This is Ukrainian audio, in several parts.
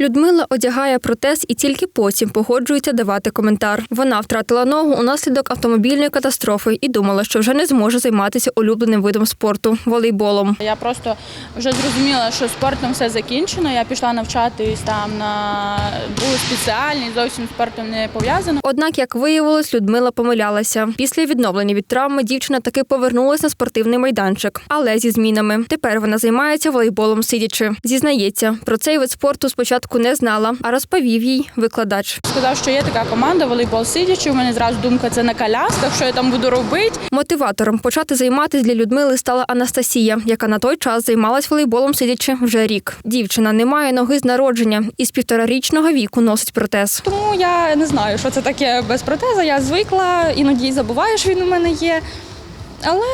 Людмила одягає протез і тільки потім погоджується давати коментар. Вона втратила ногу унаслідок автомобільної катастрофи і думала, що вже не зможе займатися улюбленим видом спорту волейболом. Я просто вже зрозуміла, що спортом все закінчено. Я пішла навчатись там на другу спеціальність, зовсім спортом не пов'язано. Однак, як виявилось, Людмила помилялася. Після відновлення від травми дівчина таки повернулася на спортивний майданчик, але зі змінами. Тепер вона займається волейболом сидячи. Зізнається, про цей вид спорту спочатку не знала, а розповів їй викладач. Сказав, що є така команда волейбол сидячи. У мене зразу думка це на колясках, що я там буду робити. Мотиватором почати займатися для Людмили стала Анастасія, яка на той час займалась волейболом сидячи вже рік. Дівчина не має ноги з народження і з півторарічного віку носить протез. Тому я не знаю, що це таке без протеза. Я звикла, іноді забуваю, що він у мене є. Але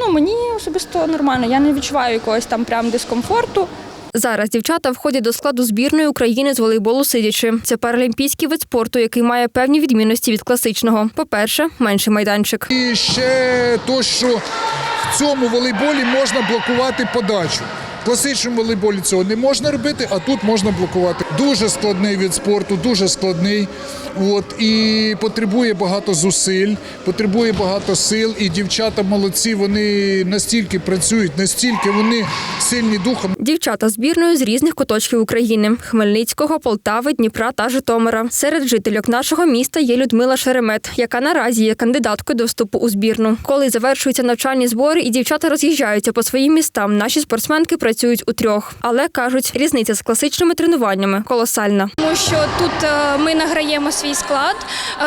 ну, мені особисто нормально. Я не відчуваю якогось там прям дискомфорту. Зараз дівчата входять до складу збірної України з волейболу сидячи. Це паралімпійський вид спорту, який має певні відмінності від класичного. По-перше, менший майданчик. І ще то, що в цьому волейболі можна блокувати подачу. В класичному волейболі цього не можна робити, а тут можна блокувати. Дуже складний від спорту, дуже складний. От, і потребує багато зусиль, потребує багато сил. І дівчата молодці, вони настільки працюють, настільки вони сильні духом. Дівчата збірної з різних куточків України: Хмельницького, Полтави, Дніпра та Житомира. Серед жительок нашого міста є Людмила Шеремет, яка наразі є кандидаткою до вступу у збірну. Коли завершуються навчальні збори і дівчата роз'їжджаються по своїм містам, наші спортсменки працюють у трьох. Але кажуть, різниця з класичними тренуваннями колосальна. Тому що тут е, ми награємо свій склад,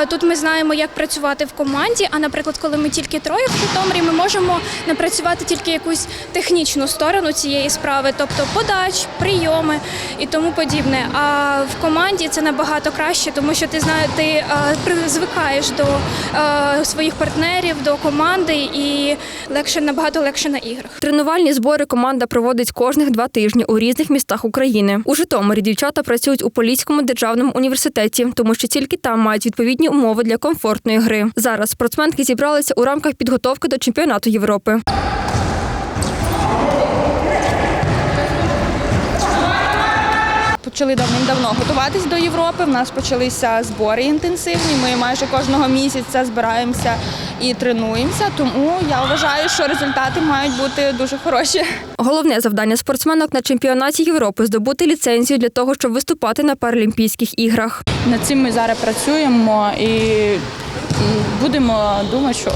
е, тут ми знаємо, як працювати в команді. А наприклад, коли ми тільки троє в Житомирі, ми можемо напрацювати тільки якусь технічну сторону цієї справи, тобто подач, прийоми і тому подібне. А в команді це набагато краще, тому що ти знаєш, ти е, звикаєш до е, своїх партнерів, до команди і легше набагато легше на іграх. Тренувальні збори команда проводить кожних два тижні у різних містах України. У Житомирі дівчата працюють у Поліському державному університеті, тому що тільки там мають відповідні умови для комфортної гри. Зараз спортсменки зібралися у рамках підготовки до чемпіонату Європи. Почали давним-давно готуватись до Європи. В нас почалися збори інтенсивні. Ми майже кожного місяця збираємося і тренуємося. Тому я вважаю, що результати мають бути дуже хороші. Головне завдання спортсменок на чемпіонаті Європи здобути ліцензію для того, щоб виступати на Паралімпійських іграх. Над цим ми зараз працюємо і будемо думати, що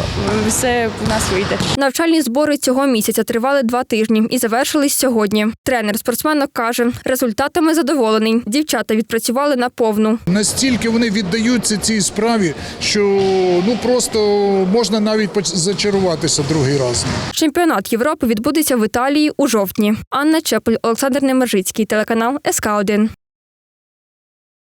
все в нас вийде. Навчальні збори цього місяця тривали два тижні і завершились сьогодні. Тренер спортсменок каже, результатами задоволений. Дівчата відпрацювали на повну. Настільки вони віддаються цій справі, що ну просто можна навіть зачаруватися другий раз. Чемпіонат Європи відбудеться в Італії у жовтні. Анна Чепель, Олександр Немержицький, телеканал СК 1